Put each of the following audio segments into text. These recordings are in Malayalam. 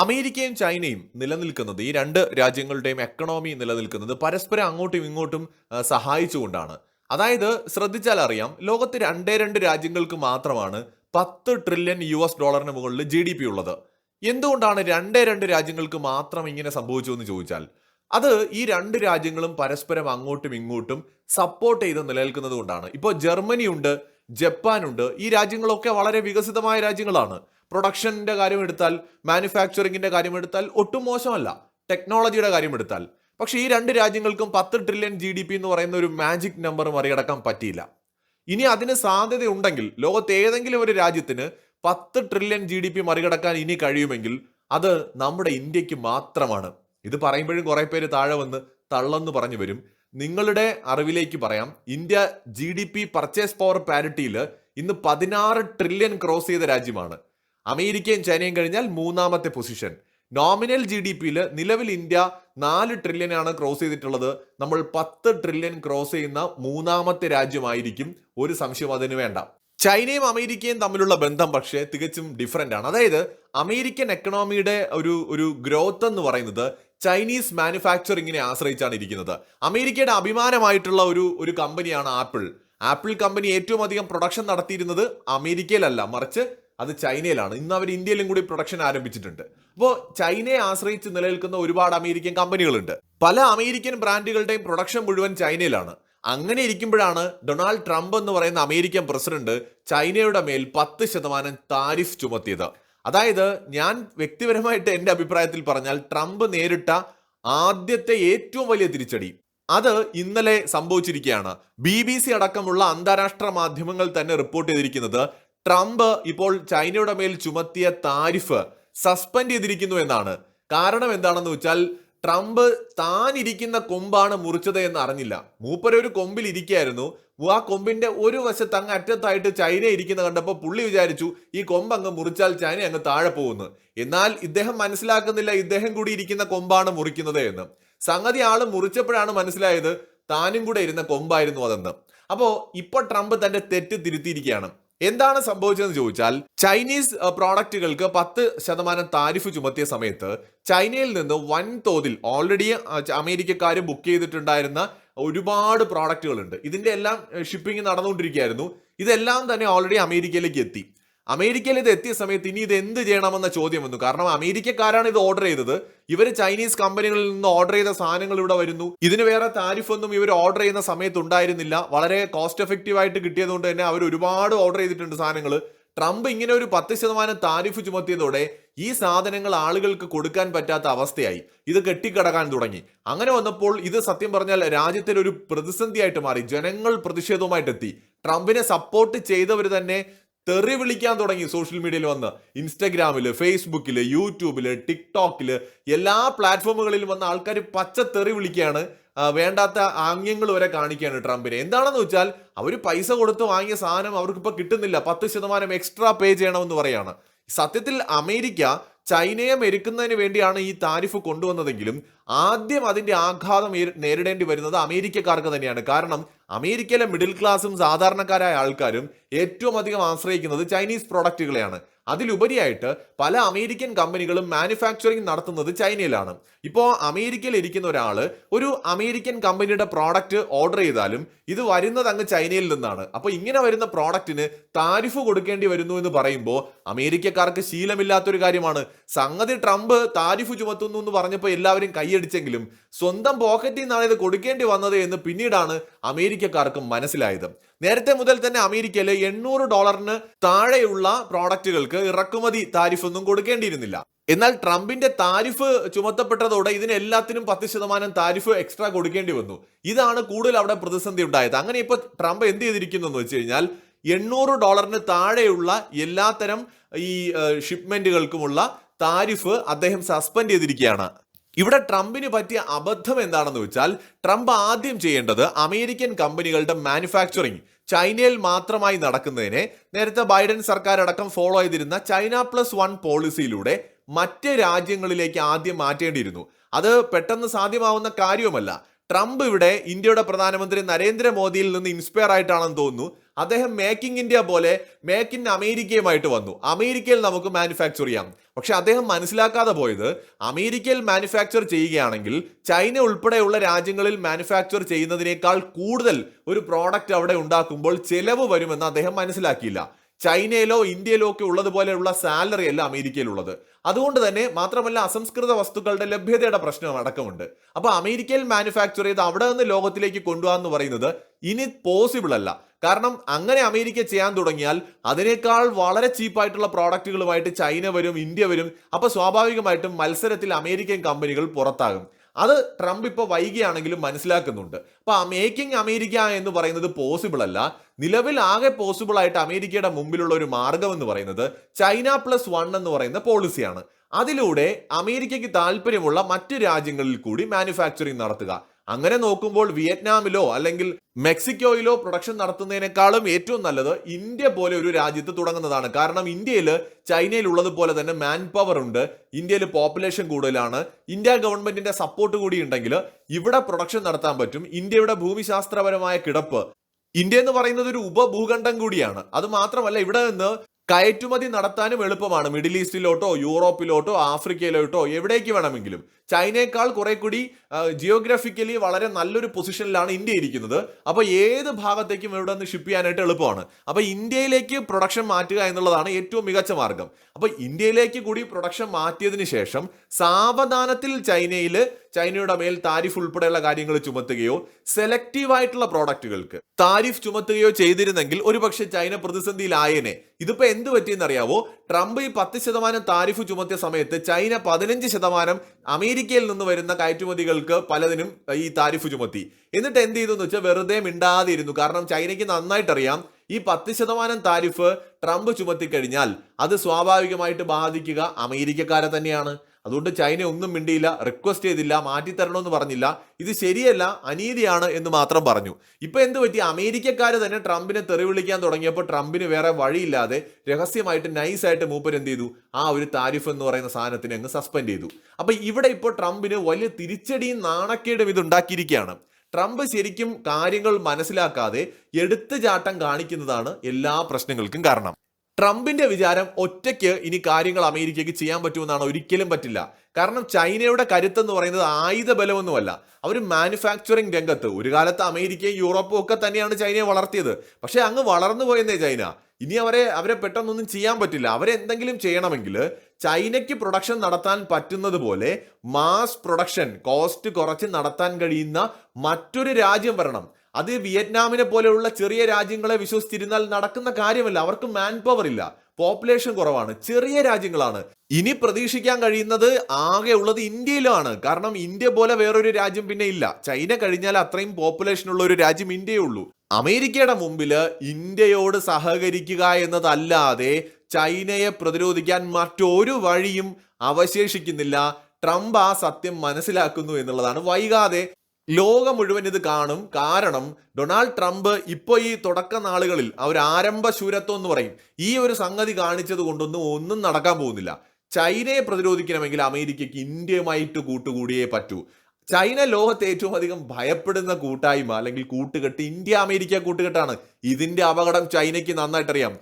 അമേരിക്കയും ചൈനയും നിലനിൽക്കുന്നത് ഈ രണ്ട് രാജ്യങ്ങളുടെയും എക്കണോമി നിലനിൽക്കുന്നത് പരസ്പരം അങ്ങോട്ടും ഇങ്ങോട്ടും സഹായിച്ചുകൊണ്ടാണ്. അതായത് ശ്രദ്ധിച്ചാൽ അറിയാം ലോകത്ത് രണ്ടേ രണ്ട് രാജ്യങ്ങൾക്ക് മാത്രമാണ് പത്ത് ട്രില്യൺ യു എസ് ഡോളറിന് മുകളിൽ ജി ഡി പി ഉള്ളത്. എന്തുകൊണ്ടാണ് രണ്ടേ രണ്ട് രാജ്യങ്ങൾക്ക് മാത്രം ഇങ്ങനെ സംഭവിച്ചു എന്ന് ചോദിച്ചാൽ അത് ഈ രണ്ട് രാജ്യങ്ങളും പരസ്പരം അങ്ങോട്ടും ഇങ്ങോട്ടും സപ്പോർട്ട് ചെയ്ത് നിലനിൽക്കുന്നത് കൊണ്ടാണ്. ഇപ്പോൾ ജർമ്മനി ഉണ്ട് ജപ്പാനുണ്ട് ഈ രാജ്യങ്ങളൊക്കെ വളരെ വികസിതമായ രാജ്യങ്ങളാണ്. പ്രൊഡക്ഷന്റെ കാര്യം എടുത്താൽ മാനുഫാക്ചറിങ്ങിന്റെ കാര്യം എടുത്താൽ ഒട്ടും മോശമല്ല. ടെക്നോളജിയുടെ കാര്യം എടുത്താൽ. പക്ഷേ ഈ രണ്ട് രാജ്യങ്ങൾക്കും പത്ത് ട്രില്യൺ ജി ഡി പി എന്ന് പറയുന്ന ഒരു മാജിക് നമ്പർ മറികടക്കാൻ പറ്റിയില്ല. ഇനി അതിന് സാധ്യതയുണ്ടെങ്കിൽ ലോകത്ത് ഏതെങ്കിലും ഒരു രാജ്യത്തിന് പത്ത് ട്രില്യൺ ജി ഡി പി മറികടക്കാൻ ഇനി കഴിയുമെങ്കിൽ അത് നമ്മുടെ ഇന്ത്യയ്ക്ക് മാത്രമാണ്. ഇത് പറയുമ്പോഴും കുറെ പേര് താഴെ വന്ന് തള്ളെന്ന് പറഞ്ഞു വരും. നിങ്ങളുടെ അറിവിലേക്ക് പറയാം. India G D P purchase power പാരിറ്റിയിൽ ഇന്ന് പതിനാറ് ട്രില്യൺ ക്രോസ് ചെയ്ത രാജ്യമാണ്. അമേരിക്കയും ചൈനയും കഴിഞ്ഞാൽ മൂന്നാമത്തെ പൊസിഷൻ. നോമിനൽ ജി ഡി പിയിൽ നിലവിൽ ഇന്ത്യ നാല് ട്രില്യൺ ആണ് ക്രോസ് ചെയ്തിട്ടുള്ളത്. നമ്മൾ പത്ത് ട്രില്യൺ ക്രോസ് ചെയ്യുന്ന മൂന്നാമത്തെ രാജ്യമായിരിക്കും. ഒരു സംശയം അതിന് വേണ്ട. ചൈനയും അമേരിക്കയും തമ്മിലുള്ള ബന്ധം പക്ഷേ തികച്ചും ഡിഫറെന്റ് ആണ്. അതായത് അമേരിക്കൻ എക്കണോമിയുടെ ഒരു ഒരു ഗ്രോത്ത് എന്ന് പറയുന്നത് ചൈനീസ് മാനുഫാക്ചറിങ്ങിനെ ആശ്രയിച്ചാണ് ഇരിക്കുന്നത്. അമേരിക്കയുടെ അഭിമാനമായിട്ടുള്ള ഒരു ഒരു കമ്പനിയാണ് ആപ്പിൾ ആപ്പിൾ കമ്പനി ഏറ്റവും അധികം പ്രൊഡക്ഷൻ നടത്തിയിരുന്നത് അമേരിക്കയിലല്ല. മറിച്ച് അത് ചൈനയിലാണ്. ഇന്ന് അവർ ഇന്ത്യയിലും കൂടി പ്രൊഡക്ഷൻ ആരംഭിച്ചിട്ടുണ്ട്. അപ്പോൾ ചൈനയെ ആശ്രയിച്ച് നിലനിൽക്കുന്ന ഒരുപാട് അമേരിക്കൻ കമ്പനികളുണ്ട്. പല അമേരിക്കൻ ബ്രാൻഡുകളുടെയും പ്രൊഡക്ഷൻ മുഴുവൻ ചൈനയിലാണ്. അങ്ങനെ ഇരിക്കുമ്പോഴാണ് ഡൊണാൾഡ് ട്രംപ് എന്ന് പറയുന്ന അമേരിക്കൻ പ്രസിഡന്റ് ചൈനയുടെ മേൽ പത്ത് ശതമാനം താരിഫ് ചുമത്തിയത്. അതായത് ഞാൻ വ്യക്തിപരമായിട്ട് എന്റെ അഭിപ്രായത്തിൽ പറഞ്ഞാൽ ട്രംപ് നേരിട്ട ആദ്യത്തെ ഏറ്റവും വലിയ തിരിച്ചടി. അത് ഇന്നലെ സംഭവിച്ചിരിക്കുകയാണ്. ബി ബി സി അടക്കമുള്ള അന്താരാഷ്ട്ര മാധ്യമങ്ങൾ തന്നെ റിപ്പോർട്ട് ചെയ്തിരിക്കുന്നത് ട്രംപ് ഇപ്പോൾ ചൈനയുടെ മേൽ ചുമത്തിയ താരിഫ് സസ്പെൻഡ് ചെയ്തിരിക്കുന്നു എന്നാണ്. കാരണം എന്താണെന്ന് വെച്ചാൽ ട്രംപ് താൻ ഇരിക്കുന്ന കൊമ്പാണ് മുറിച്ചത് എന്ന് അറിഞ്ഞില്ല. മൂപ്പര് ഒരു കൊമ്പിൽ ഇരിക്കുകയായിരുന്നു. ആ കൊമ്പിന്റെ ഒരു വശത്ത് അങ്ങ് അറ്റത്തായിട്ട് ചൈന ഇരിക്കുന്ന കണ്ടപ്പോൾ പുള്ളി വിചാരിച്ചു ഈ കൊമ്പ് അങ്ങ് മുറിച്ചാൽ ചൈന അങ്ങ് താഴെ പോകുന്നു. എന്നാൽ ഇദ്ദേഹം മനസ്സിലാക്കുന്നില്ല ഇദ്ദേഹം കൂടി ഇരിക്കുന്ന കൊമ്പാണ് മുറിക്കുന്നത് എന്ന്. സംഗതി ആൾ മുറിച്ചപ്പോഴാണ് മനസ്സിലായത് താനും കൂടെ ഇരുന്ന കൊമ്പായിരുന്നു അതെന്ന്. അപ്പോ ഇപ്പൊ ട്രംപ് തന്റെ തെറ്റ് തിരുത്തിയിരിക്കുകയാണ്. എന്താണ് സംഭവിച്ചതെന്ന് ചോദിച്ചാൽ ചൈനീസ് പ്രോഡക്റ്റുകൾക്ക് പത്ത് ശതമാനം താരിഫ് ചുമത്തിയ സമയത്ത് ചൈനയിൽ നിന്ന് വൻതോതിൽ ഓൾറെഡി അമേരിക്കക്കാരും ബുക്ക് ചെയ്തിട്ടുണ്ടായിരുന്ന ഒരുപാട് പ്രോഡക്റ്റുകളുണ്ട് ഇതിന്റെ എല്ലാം ഷിപ്പിംഗ് നടന്നുകൊണ്ടിരിക്കുകയായിരുന്നു. ഇതെല്ലാം തന്നെ ഓൾറെഡി അമേരിക്കയിലേക്ക് എത്തി. അമേരിക്കയിൽ ഇത് എത്തിയ സമയത്ത് ഇനി ഇത് എന്ത് ചെയ്യണമെന്ന ചോദ്യം വന്നു. കാരണം അമേരിക്കക്കാരാണ് ഇത് ഓർഡർ ചെയ്തത്. ഇവർ ചൈനീസ് കമ്പനികളിൽ നിന്ന് ഓർഡർ ചെയ്ത സാധനങ്ങൾ ഇവിടെ വരുന്നു. ഇതിന് വേറെ താരിഫ് ഒന്നും ഇവർ ഓർഡർ ചെയ്യുന്ന സമയത്ത് ഉണ്ടായിരുന്നില്ല. വളരെ കോസ്റ്റ് എഫക്റ്റീവ് ആയിട്ട് കിട്ടിയതുകൊണ്ട് തന്നെ അവർ ഒരുപാട് ഓർഡർ ചെയ്തിട്ടുണ്ട് സാധനങ്ങൾ ട്രംപ് ഇങ്ങനെ ഒരു പത്ത് ശതമാനം താരിഫ് ചുമത്തിയതോടെ ഈ സാധനങ്ങൾ ആളുകൾക്ക് കൊടുക്കാൻ പറ്റാത്ത അവസ്ഥയായി. ഇത് കെട്ടിക്കിടക്കാൻ തുടങ്ങി. അങ്ങനെ വന്നപ്പോൾ ഇത് സത്യം പറഞ്ഞാൽ രാജ്യത്തിൽ ഒരു പ്രതിസന്ധിയായിട്ട് മാറി. ജനങ്ങൾ പ്രതിഷേധവുമായിട്ടെത്തി. ട്രംപിനെ സപ്പോർട്ട് ചെയ്തവർ തന്നെ തെറി വിളിക്കാൻ തുടങ്ങി സോഷ്യൽ മീഡിയയിൽ വന്ന്. ഇൻസ്റ്റഗ്രാമിൽ ഫേസ്ബുക്കിൽ യൂട്യൂബിൽ ടിക്ടോക്കിൽ എല്ലാ പ്ലാറ്റ്ഫോമുകളിലും വന്ന ആൾക്കാർ പച്ച തെറി വിളിക്കുകയാണ്. വേണ്ടാത്ത ആംഗ്യങ്ങൾ വരെ കാണിക്കുകയാണ് ട്രംപിനെ. എന്താണെന്ന് വെച്ചാൽ അവർ പൈസ കൊടുത്ത് വാങ്ങിയ സാധനം അവർക്കിപ്പോൾ കിട്ടുന്നില്ല. പത്ത് ശതമാനം എക്സ്ട്രാ പേ ചെയ്യണമെന്ന് പറയാണ്. സത്യത്തിൽ അമേരിക്ക ചൈനയെ മെരുക്കുന്നതിന് വേണ്ടിയാണ് ഈ താരിഫ് കൊണ്ടുവന്നതെങ്കിലും ആദ്യം അതിന്റെ ആഘാതം നേരിടേണ്ടി വരുന്നത് അമേരിക്കക്കാർക്ക് തന്നെയാണ്. കാരണം അമേരിക്കയിലെ മിഡിൽ ക്ലാസും സാധാരണക്കാരായ ആൾക്കാരും ഏറ്റവും അധികം ആശ്രയിക്കുന്നത് ചൈനീസ് പ്രോഡക്റ്റുകളെയാണ് അതിലുപരിയായിട്ട് പല അമേരിക്കൻ കമ്പനികളും മാനുഫാക്ചറിങ് നടത്തുന്നത് ചൈനയിലാണ്. ഇപ്പോൾ അമേരിക്കയിൽ ഇരിക്കുന്ന ഒരാൾ ഒരു അമേരിക്കൻ കമ്പനിയുടെ പ്രോഡക്റ്റ് ഓർഡർ ചെയ്താലും ഇത് വരുന്നത് അങ്ങ് ചൈനയിൽ നിന്നാണ്. അപ്പോൾ ഇങ്ങനെ വരുന്ന പ്രോഡക്റ്റിന് താരിഫ് കൊടുക്കേണ്ടി വരുന്നു എന്ന് പറയുമ്പോൾ അമേരിക്കക്കാർക്ക് ശീലമില്ലാത്തൊരു കാര്യമാണ്. സംഗതി ട്രംപ് താരിഫ് ചുമത്തുന്നു എന്ന് പറഞ്ഞപ്പോൾ എല്ലാവരും കൈയടിച്ചെങ്കിലും സ്വന്തം പോക്കറ്റിൽ നിന്നാണ് ഇത് കൊടുക്കേണ്ടി വന്നത് എന്ന് പിന്നീടാണ് അമേരിക്കക്കാർക്ക് മനസ്സിലായത്. നേരത്തെ മുതൽ തന്നെ അമേരിക്കയിലെ എണ്ണൂറ് ഡോളറിന് താഴെയുള്ള പ്രോഡക്റ്റുകൾക്ക് ഇറക്കുമതി താരിഫ് ഒന്നും കൊടുക്കേണ്ടിയിരുന്നില്ല. എന്നാൽ ട്രംപിന്റെ താരിഫ് ചുമത്തപ്പെട്ടതോടെ ഇതിന് എല്ലാത്തിനും പത്ത് ശതമാനം താരിഫ് എക്സ്ട്രാ കൊടുക്കേണ്ടി വന്നു. ഇതാണ് കൂടുതൽ അവിടെ പ്രതിസന്ധി ഉണ്ടായത്. അങ്ങനെ ഇപ്പൊ ട്രംപ് എന്ത് ചെയ്തിരിക്കുന്നു എന്ന് വെച്ച് കഴിഞ്ഞാൽ എണ്ണൂറ് ഡോളറിന് താഴെയുള്ള എല്ലാത്തരം ഈ ഷിപ്മെന്റുകൾക്കുമുള്ള താരിഫ് അദ്ദേഹം സസ്പെൻഡ് ചെയ്തിരിക്കുകയാണ്. ഇവിടെ ട്രംപിന് പറ്റിയ അബദ്ധം എന്താണെന്ന് വെച്ചാൽ ട്രംപ് ആദ്യം ചെയ്യേണ്ടത് അമേരിക്കൻ കമ്പനികളുടെ മാനുഫാക്ചറിങ് ചൈനയിൽ മാത്രമായി നടക്കുന്നതിനെ നേരത്തെ ബൈഡൻ സർക്കാർ അടക്കം ഫോളോ ചെയ്തിരുന്ന ചൈന പ്ലസ് വൺ പോളിസിയിലൂടെ മറ്റ് രാജ്യങ്ങളിലേക്ക് ആദ്യം മാറ്റേണ്ടിയിരുന്നു. അത് പെട്ടെന്ന് സാധ്യമാവുന്ന കാര്യവുമല്ല. ട്രംപ് ഇവിടെ ഇന്ത്യയുടെ പ്രധാനമന്ത്രി നരേന്ദ്രമോദിയിൽ നിന്ന് ഇൻസ്പയർ ആയിട്ടാണെന്ന് തോന്നുന്നു. അദ്ദേഹം മേക്ക് ഇൻ ഇന്ത്യ പോലെ മേക്ക് ഇൻ അമേരിക്കയുമായിട്ട് വന്നു. അമേരിക്കയിൽ നമുക്ക് മാനുഫാക്ചർ ചെയ്യാം. പക്ഷെ അദ്ദേഹം മനസ്സിലാക്കാതെ പോയത് അമേരിക്കയിൽ മാനുഫാക്ചർ ചെയ്യുകയാണെങ്കിൽ ചൈന ഉൾപ്പെടെയുള്ള രാജ്യങ്ങളിൽ മാനുഫാക്ചർ ചെയ്യുന്നതിനേക്കാൾ കൂടുതൽ ഒരു പ്രോഡക്റ്റ് അവിടെ ഉണ്ടാക്കുമ്പോൾ ചെലവ് വരുമെന്ന് അദ്ദേഹം മനസ്സിലാക്കിയില്ല. ചൈനയിലോ ഇന്ത്യയിലോ ഒക്കെ ഉള്ളതുപോലെയുള്ള സാലറി അല്ല അമേരിക്കയിലുള്ളത്. അതുകൊണ്ട് തന്നെ മാത്രമല്ല അസംസ്കൃത വസ്തുക്കളുടെ ലഭ്യതയുടെ പ്രശ്നം അടക്കമുണ്ട്. അപ്പൊ അമേരിക്കയിൽ മാനുഫാക്ചർ ചെയ്ത് അവിടെ നിന്ന് ലോകത്തിലേക്ക് കൊണ്ടുപോകാന്ന് പറയുന്നത് ഇനി പോസിബിൾ അല്ല. കാരണം അങ്ങനെ അമേരിക്ക ചെയ്യാൻ തുടങ്ങിയാൽ അതിനേക്കാൾ വളരെ ചീപ്പായിട്ടുള്ള പ്രോഡക്റ്റുകളുമായിട്ട് ചൈന വരും ഇന്ത്യ വരും. അപ്പൊ സ്വാഭാവികമായിട്ടും മത്സരത്തിൽ അമേരിക്കൻ കമ്പനികൾ പുറത്താകും. അത് ട്രംപ് ഇപ്പോൾ വൈകിയാണെങ്കിലും മനസ്സിലാക്കുന്നുണ്ട്. അപ്പൊ മേക്കിംഗ് അമേരിക്ക എന്ന് പറയുന്നത് പോസിബിൾ അല്ല. നിലവിൽ ആകെ പോസിബിൾ ആയിട്ട് അമേരിക്കയുടെ മുമ്പിലുള്ള ഒരു മാർഗം എന്ന് പറയുന്നത് ചൈന പ്ലസ് വൺ എന്ന് പറയുന്ന പോളിസിയാണ് അതിലൂടെ അമേരിക്കയ്ക്ക് താല്പര്യമുള്ള മറ്റു രാജ്യങ്ങളിൽ കൂടി മാനുഫാക്ചറിങ് നടത്തുക. അങ്ങനെ നോക്കുമ്പോൾ വിയറ്റ്നാമിലോ അല്ലെങ്കിൽ മെക്സിക്കോയിലോ പ്രൊഡക്ഷൻ നടത്തുന്നതിനേക്കാളും ഏറ്റവും നല്ലത് ഇന്ത്യ പോലെ ഒരു രാജ്യത്ത് തുടങ്ങുന്നതാണ്. കാരണം ഇന്ത്യയിൽ ചൈനയിൽ ഉള്ളതുപോലെ തന്നെ മാൻ പവർ ഉണ്ട്. ഇന്ത്യയിൽ പോപ്പുലേഷൻ കൂടുതലാണ്. ഇന്ത്യ ഗവൺമെന്റിന്റെ സപ്പോർട്ട് കൂടി ഉണ്ടെങ്കിൽ ഇവിടെ പ്രൊഡക്ഷൻ നടത്താൻ പറ്റും. ഇന്ത്യയുടെ ഭൂമിശാസ്ത്രപരമായ കിടപ്പ്. ഇന്ത്യ എന്ന് പറയുന്നത് ഒരു ഉപഭൂഖണ്ഡം കൂടിയാണ്. അത് മാത്രമല്ല ഇവിടെ നിന്ന് കയറ്റുമതി നടത്താനും എളുപ്പമാണ്. മിഡിൽ ഈസ്റ്റിലോട്ടോ യൂറോപ്പിലോട്ടോ ആഫ്രിക്കയിലോട്ടോ എവിടേക്ക് വേണമെങ്കിലും. ചൈനയേക്കാൾ കുറെ കൂടി ജിയോഗ്രഫിക്കലി വളരെ നല്ലൊരു പൊസിഷനിലാണ് ഇന്ത്യ ഇരിക്കുന്നത്. അപ്പോൾ ഏത് ഭാഗത്തേക്കും ഇവിടെ നിന്ന് ഷിപ്പ് ചെയ്യാനായിട്ട് എളുപ്പമാണ്. അപ്പോൾ ഇന്ത്യയിലേക്ക് പ്രൊഡക്ഷൻ മാറ്റുക എന്നുള്ളതാണ് ഏറ്റവും മികച്ച മാർഗം. അപ്പോൾ ഇന്ത്യയിലേക്ക് കൂടി പ്രൊഡക്ഷൻ മാറ്റിയതിന് ശേഷം സാവധാനത്തിൽ ചൈനയിൽ ചൈനയുടെ മേൽ താരിഫ് ഉൾപ്പെടെയുള്ള കാര്യങ്ങൾ ചുമത്തുകയോ സെലക്റ്റീവ് ആയിട്ടുള്ള പ്രോഡക്റ്റുകൾക്ക് താരിഫ് ചുമത്തുകയോ ചെയ്തിരുന്നെങ്കിൽ ഒരുപക്ഷെ ചൈന പ്രതിസന്ധിയിലായേനെ. ഇതിപ്പോ എന്ത് പറ്റിയെന്നറിയാവോ? ട്രംപ് ഈ പത്ത് ശതമാനം താരിഫ് ചുമത്തിയ സമയത്ത് ചൈന പതിനഞ്ച് ശതമാനം അമേരിക്കയിൽ നിന്ന് വരുന്ന കയറ്റുമതികൾക്ക് പലതിനും ഈ താരിഫ് ചുമത്തി. എന്നിട്ട് എന്ത് ചെയ്തു എന്ന് വെച്ചാൽ വെറുതെ മിണ്ടാതിരുന്നു. കാരണം ചൈനയ്ക്ക് നന്നായിട്ടറിയാം ഈ പത്ത് ശതമാനം താരിഫ് ട്രംപ് ചുമത്തിക്കഴിഞ്ഞാൽ അത് സ്വാഭാവികമായിട്ട് ബാധിക്കുക അമേരിക്കക്കാരെ തന്നെയാണ്. അതുകൊണ്ട് ചൈന ഒന്നും മിണ്ടിയില്ല റിക്വസ്റ്റ് ചെയ്തില്ല മാറ്റിത്തരണമെന്ന് പറഞ്ഞില്ല. ഇത് ശരിയല്ല അനീതിയാണ് എന്ന് മാത്രം പറഞ്ഞു. ഇപ്പൊ എന്ത് പറ്റി? അമേരിക്കക്കാർ തന്നെ ട്രംപിനെ തെറി വിളിക്കാൻ തുടങ്ങിയപ്പോൾ ട്രംപിന് വേറെ വഴിയില്ലാതെ രഹസ്യമായിട്ട് നൈസായിട്ട് മൂപ്പർ എന്ത് ചെയ്തു? ആ ഒരു താരിഫ് എന്ന് പറയുന്ന സാധനത്തിനെ അങ്ങ് സസ്പെൻഡ് ചെയ്തു. അപ്പൊ ഇവിടെ ഇപ്പോൾ ട്രംപിന് വലിയ തിരിച്ചടിയും നാണക്കേടും ഇത് ഉണ്ടാക്കിയിരിക്കുകയാണ്. ട്രംപ് ശരിക്കും കാര്യങ്ങൾ മനസ്സിലാക്കാതെ എടുത്തുചാട്ടം കാണിക്കുന്നതാണ് എല്ലാ പ്രശ്നങ്ങൾക്കും കാരണം. ട്രംപിന്റെ വിചാരം ഒറ്റയ്ക്ക് ഇനി കാര്യങ്ങൾ അമേരിക്കയ്ക്ക് ചെയ്യാൻ പറ്റുമെന്നാണ് ഒരിക്കലും പറ്റില്ല. കാരണം ചൈനയുടെ കരുത്ത് എന്ന് പറയുന്നത് ആയുധ ബലമൊന്നുമല്ല. അവർ മാനുഫാക്ചറിങ് രംഗത്ത്. ഒരു കാലത്ത് അമേരിക്കയും യൂറോപ്പും ഒക്കെ തന്നെയാണ് ചൈനയെ വളർത്തിയത്. പക്ഷേ അങ്ങ് വളർന്നു പോയെന്നേ ചൈന. ഇനി അവരെ അവരെ പെട്ടെന്നൊന്നും ചെയ്യാൻ പറ്റില്ല. അവരെന്തെങ്കിലും ചെയ്യണമെങ്കിൽ ചൈനയ്ക്ക് പ്രൊഡക്ഷൻ നടത്താൻ പറ്റുന്നത് പോലെ മാസ് പ്രൊഡക്ഷൻ കോസ്റ്റ് കുറച്ച് നടത്താൻ കഴിയുന്ന മറ്റൊരു രാജ്യം വരണം. അത് വിയറ്റ്നാമിനെ പോലെയുള്ള ചെറിയ രാജ്യങ്ങളെ വിശ്വസിച്ചിരുന്നാൽ നടക്കുന്ന കാര്യമല്ല. അവർക്ക് മാൻ പവർ ഇല്ല. പോപ്പുലേഷൻ കുറവാണ്. ചെറിയ രാജ്യങ്ങളാണ്. ഇനി പ്രതീക്ഷിക്കാൻ കഴിയുന്നത് ആകെ ഉള്ളത് ഇന്ത്യയിലാണ്. കാരണം ഇന്ത്യ പോലെ വേറൊരു രാജ്യം പിന്നെ ഇല്ല. ചൈന കഴിഞ്ഞാൽ അത്രയും പോപ്പുലേഷൻ ഉള്ള ഒരു രാജ്യം ഇന്ത്യയേ ഉള്ളൂ അമേരിക്കയുടെ മുമ്പിൽ ഇന്ത്യയോട് സഹകരിക്കുക എന്നതല്ലാതെ ചൈനയെ പ്രതിരോധിക്കാൻ മറ്റൊരു വഴിയും അവശേഷിക്കുന്നില്ല. ട്രംപ് ആ സത്യം മനസ്സിലാക്കുന്നു എന്നുള്ളതാണ്. വൈകാതെ ലോകം മുഴുവൻ ഇത് കാണും. കാരണം ഡൊണാൾഡ് ട്രംപ് ഇപ്പോൾ ഈ തുടക്ക നാളുകളിൽ അവർ ആരംഭ ശൂരത്വം എന്ന് പറയും. ഈ ഒരു സംഗതി കാണിച്ചത് കൊണ്ടൊന്നും ഒന്നും നടക്കാൻ പോകുന്നില്ല. ചൈനയെ പ്രതിരോധിക്കണമെങ്കിൽ അമേരിക്കയ്ക്ക് ഇന്ത്യയുമായിട്ട് കൂട്ടുകൂടിയേ പറ്റൂ. ചൈന ലോകത്തെ ഏറ്റവും അധികം ഭയപ്പെടുന്ന കൂട്ടായ്മ അല്ലെങ്കിൽ കൂട്ടുകെട്ട് ഇന്ത്യ അമേരിക്ക കൂട്ടുകെട്ടാണ്. ഇതിന്റെ അപകടം ചൈനയ്ക്ക് നന്നായിട്ട് അറിയാം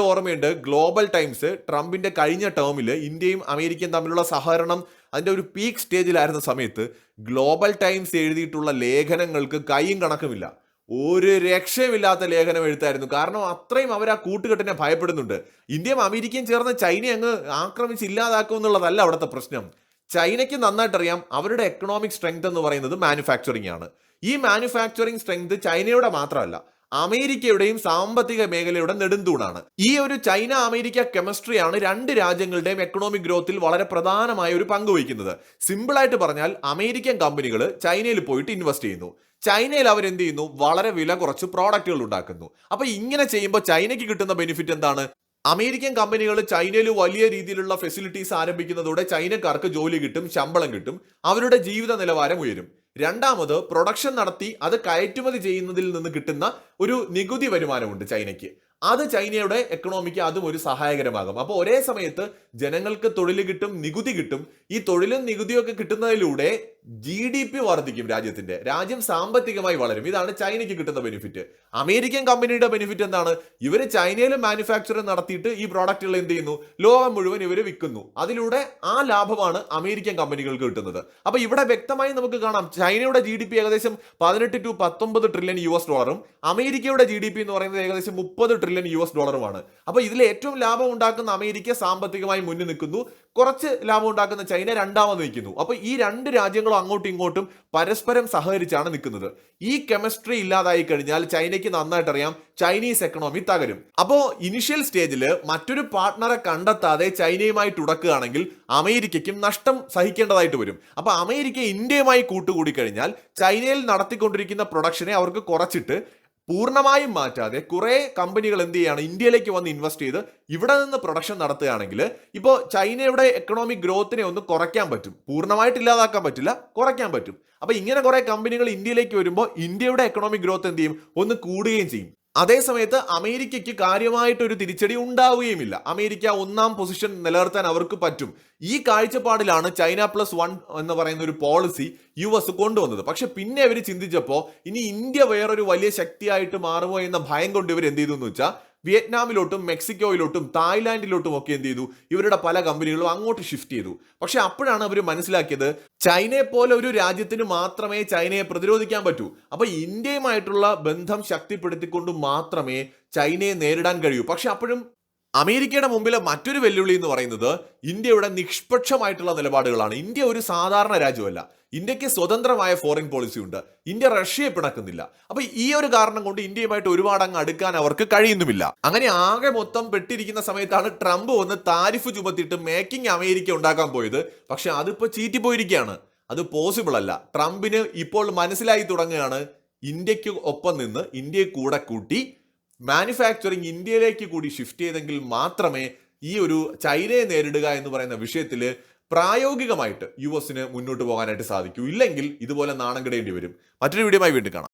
ഓർമ്മയുണ്ട് ഗ്ലോബൽ ടൈംസ് ട്രംപിന്റെ കഴിഞ്ഞ ടേമിൽ ഇന്ത്യയും അമേരിക്കയും തമ്മിലുള്ള സഹകരണം അതിന്റെ ഒരു പീക്ക് സ്റ്റേജിലായിരുന്ന സമയത്ത് ഗ്ലോബൽ ടൈംസ് എഴുതിയിട്ടുള്ള ലേഖനങ്ങൾക്ക് കൈയും കണക്കുമില്ല. ഒരു രക്ഷയുമില്ലാത്ത ലേഖനം എഴുത്തായിരുന്നു. കാരണം അത്രയും അവർ ആ കൂട്ടുകെട്ടിനെ ഭയപ്പെടുന്നുണ്ട്. ഇന്ത്യയും അമേരിക്കയും ചേർന്ന് ചൈന അങ്ങ് ആക്രമിച്ച് ഇല്ലാതാക്കും എന്നുള്ളതല്ല അവിടുത്തെ പ്രശ്നം. ചൈനയ്ക്ക് നന്നായിട്ട് അറിയാം അവരുടെ എക്കണോമിക് സ്ട്രെങ്ത് എന്ന് പറയുന്നത് മാനുഫാക്ചറിംഗ് ആണ്. ഈ മാനുഫാക്ചറിംഗ് സ്ട്രെങ്ത് ചൈനയുടെ മാത്രമല്ല. അമേരിക്കയുടെയും സാമ്പത്തിക മേഖലയുടെ നെടുന്തൂണാണ് ഈ ഒരു ചൈന അമേരിക്ക കെമിസ്ട്രിയാണ് രണ്ട് രാജ്യങ്ങളുടെയും എക്കണോമിക് ഗ്രോത്തിൽ വളരെ പ്രധാനമായ ഒരു പങ്ക് വഹിക്കുന്നത്. സിമ്പിൾ ആയിട്ട് പറഞ്ഞാൽ അമേരിക്കൻ കമ്പനികൾ ചൈനയിൽ പോയിട്ട് ഇൻവെസ്റ്റ് ചെയ്യുന്നു. ചൈനയിൽ അവർ എന്ത് ചെയ്യുന്നു? വളരെ വില കുറച്ച് പ്രോഡക്റ്റുകൾ ഉണ്ടാക്കുന്നു. അപ്പൊ ഇങ്ങനെ ചെയ്യുമ്പോൾ ചൈനയ്ക്ക് കിട്ടുന്ന ബെനിഫിറ്റ് എന്താണ്? അമേരിക്കൻ കമ്പനികൾ ചൈനയിൽ വലിയ രീതിയിലുള്ള ഫെസിലിറ്റീസ് ആരംഭിക്കുന്നതോടെ ചൈനക്കാർക്ക് ജോലി കിട്ടും ശമ്പളം കിട്ടും അവരുടെ ജീവിത നിലവാരം ഉയരും. രണ്ടാമത് പ്രൊഡക്ഷൻ നടത്തി അത് കയറ്റുമതി ചെയ്യുന്നതിൽ നിന്ന് കിട്ടുന്ന ഒരു നികുതി വരുമാനമുണ്ട് ചൈനയ്ക്ക്. അത് ചൈനയുടെ എക്കണോമിക്ക് അതും ഒരു സഹായകരമാകും. അപ്പോൾ ഒരേ സമയത്ത് ജനങ്ങൾക്ക് തൊഴിൽ കിട്ടും നികുതി കിട്ടും. ഈ തൊഴിലും നികുതിയും ഒക്കെ കിട്ടുന്നതിലൂടെ ജി ഡി പി വർദ്ധിക്കും രാജ്യത്തിന്റെ. രാജ്യം സാമ്പത്തികമായി വളരും. ഇതാണ് ചൈനയ്ക്ക് കിട്ടുന്ന ബെനിഫിറ്റ് അമേരിക്കൻ കമ്പനിയുടെ ബെനിഫിറ്റ് എന്താണ്? ഇവർ ചൈനയിൽ മാനുഫാക്ചർ നടത്തിയിട്ട് ഈ പ്രോഡക്റ്റുകൾ എന്ത് ചെയ്യുന്നു? ലോകം മുഴുവൻ ഇവർ വിൽക്കുന്നു. അതിലൂടെ ആ ലാഭമാണ് അമേരിക്കൻ കമ്പനികൾക്ക് കിട്ടുന്നത്. അപ്പൊ ഇവിടെ വ്യക്തമായി നമുക്ക് കാണാം. ചൈനയുടെ ജി ഡി പി ഏകദേശം പതിനെട്ട് ടു പത്തൊമ്പത് ട്രില്യൺ യു എസ് ഡോളറും അമേരിക്കയുടെ ജി ഡി പി എന്ന് പറയുന്നത് ഏകദേശം മുപ്പത് ട്രില്യൺ യു എസ് ഡോളറുമാണ് അപ്പൊ ഇതിൽ ഏറ്റവും ലാഭം ഉണ്ടാക്കുന്ന അമേരിക്ക സാമ്പത്തികമായി മുന്നിൽ നിൽക്കുന്നു. കുറച്ച് ലാഭം ഉണ്ടാക്കുന്ന ചൈന രണ്ടാമത് നിൽക്കുന്നു. അപ്പൊ ഈ രണ്ട് രാജ്യങ്ങളും അങ്ങോട്ടും ഇങ്ങോട്ടും പരസ്പരം സഹകരിച്ചാണ് നിൽക്കുന്നത്. ഈ കെമിസ്ട്രി ഇല്ലാതായി കഴിഞ്ഞാൽ ചൈനയ്ക്ക് നന്നായിട്ട് അറിയാം ചൈനീസ് എക്കണോമി തകരും. അപ്പോ ഇനിഷ്യൽ സ്റ്റേജിൽ മറ്റൊരു പാർട്ട്ണറെ കണ്ടെത്താതെ ചൈനയുമായി തുടക്കുകയാണെങ്കിൽ അമേരിക്കയ്ക്കും നഷ്ടം സഹിക്കേണ്ടതായിട്ട് വരും. അപ്പൊ അമേരിക്ക ഇന്ത്യയുമായി കൂട്ടുകൂടി കഴിഞ്ഞാൽ ചൈനയിൽ നടത്തിക്കൊണ്ടിരിക്കുന്ന പ്രൊഡക്ഷനെ അവർക്ക് കുറച്ചിട്ട് പൂർണമായും മാറ്റാതെ കുറേ കമ്പനികൾ എന്ത് ചെയ്യുകയാണ് ഇന്ത്യയിലേക്ക് വന്ന് ഇൻവെസ്റ്റ് ചെയ്ത് ഇവിടെ നിന്ന് പ്രൊഡക്ഷൻ നടത്തുകയാണെങ്കിൽ ഇപ്പോൾ ചൈനയുടെ എക്കണോമിക് ഗ്രോത്തിനെ ഒന്ന് കുറയ്ക്കാൻ പറ്റും. പൂർണമായിട്ട് ഇല്ലാതാക്കാൻ പറ്റില്ല കുറയ്ക്കാൻ പറ്റും. അപ്പോൾ ഇങ്ങനെ കുറേ കമ്പനികൾ ഇന്ത്യയിലേക്ക് വരുമ്പോൾ ഇന്ത്യയുടെ എക്കണോമിക് ഗ്രോത്ത് എന്ത് ചെയ്യും? ഒന്ന് കൂടുകയും ചെയ്യും. അതേ സമയത്ത് അമേരിക്കയ്ക്ക് കാര്യമായിട്ടൊരു തിരിച്ചടി ഉണ്ടാവുകയുമില്ല. അമേരിക്ക ഒന്നാം പൊസിഷൻ നിലനിർത്താൻ അവർക്ക് പറ്റും. ഈ കാഴ്ചപ്പാടിലാണ് ചൈന പ്ലസ് വൺ എന്ന് പറയുന്ന ഒരു പോളിസി യു എസ് കൊണ്ടുവന്നത്. പക്ഷെ പിന്നെ അവർ ചിന്തിച്ചപ്പോൾ ഇനി ഇന്ത്യ വേറൊരു വലിയ ശക്തിയായിട്ട് മാറുമോ എന്ന ഭയം കൊണ്ട് ഇവർ എന്ത് ചെയ്തു എന്ന് വെച്ചാൽ വിയറ്റ്നാമിലോട്ടും മെക്സിക്കോയിലോട്ടും തായ്ലാന്റിലോട്ടും ഒക്കെ എന്ത് ചെയ്തു? ഇവരുടെ പല കമ്പനികളും അങ്ങോട്ട് ഷിഫ്റ്റ് ചെയ്തു. പക്ഷെ അപ്പോഴാണ് അവർ മനസ്സിലാക്കിയത് ചൈനയെ പോലെ ഒരു രാജ്യത്തിന് മാത്രമേ ചൈനയെ പ്രതിരോധിക്കാൻ പറ്റൂ. അപ്പൊ ഇന്ത്യയുമായിട്ടുള്ള ബന്ധം ശക്തിപ്പെടുത്തിക്കൊണ്ട് മാത്രമേ ചൈനയെ നേരിടാൻ കഴിയൂ. പക്ഷെ അപ്പോഴും അമേരിക്കയുടെ മുമ്പിലെ മറ്റൊരു വെല്ലുവിളി എന്ന് പറയുന്നത് ഇന്ത്യയുടെ നിഷ്പക്ഷമായിട്ടുള്ള നിലപാടുകളാണ്. ഇന്ത്യ ഒരു സാധാരണ രാജ്യമല്ല. ഇന്ത്യയ്ക്ക് സ്വതന്ത്രമായ ഫോറിൻ പോളിസി ഉണ്ട്. ഇന്ത്യ റഷ്യയെ പിണക്കുന്നില്ല. അപ്പൊ ഈ ഒരു കാരണം കൊണ്ട് ഇന്ത്യയുമായിട്ട് ഒരുപാട് അങ്ങ് അടുക്കാൻ അവർക്ക് കഴിയുന്നുമില്ല. അങ്ങനെ ആകെ മൊത്തം പെട്ടിരിക്കുന്ന സമയത്താണ് ട്രംപ് വന്ന് താരിഫ് ചുമത്തിയിട്ട് മേക്കിംഗ് അമേരിക്ക ഉണ്ടാക്കാൻ പോയത്. പക്ഷെ അതിപ്പോ ചീറ്റിപ്പോയിരിക്കുകയാണ്. അത് പോസിബിൾ അല്ല. ട്രംപിന് ഇപ്പോൾ മനസ്സിലായി തുടങ്ങുകയാണ്. ഇന്ത്യയ്ക്ക് ഒപ്പം നിന്ന് ഇന്ത്യയെ കൂടെ കൂട്ടി മാനുഫാക്ചറിങ് ഇന്ത്യയിലേക്ക് കൂടി ഷിഫ്റ്റ് ചെയ്തെങ്കിൽ മാത്രമേ ഈ ഒരു ചൈനയെ നേരിടുക എന്ന് പറയുന്ന വിഷയത്തിൽ പ്രായോഗികമായിട്ട് യു എസിന് മുന്നോട്ട് പോകാനായിട്ട് സാധിക്കൂ. ഇല്ലെങ്കിൽ ഇതുപോലെ നാണം കിടേണ്ടി വരും. മറ്റൊരു വീഡിയോയുമായി വീണ്ടും കാണാം.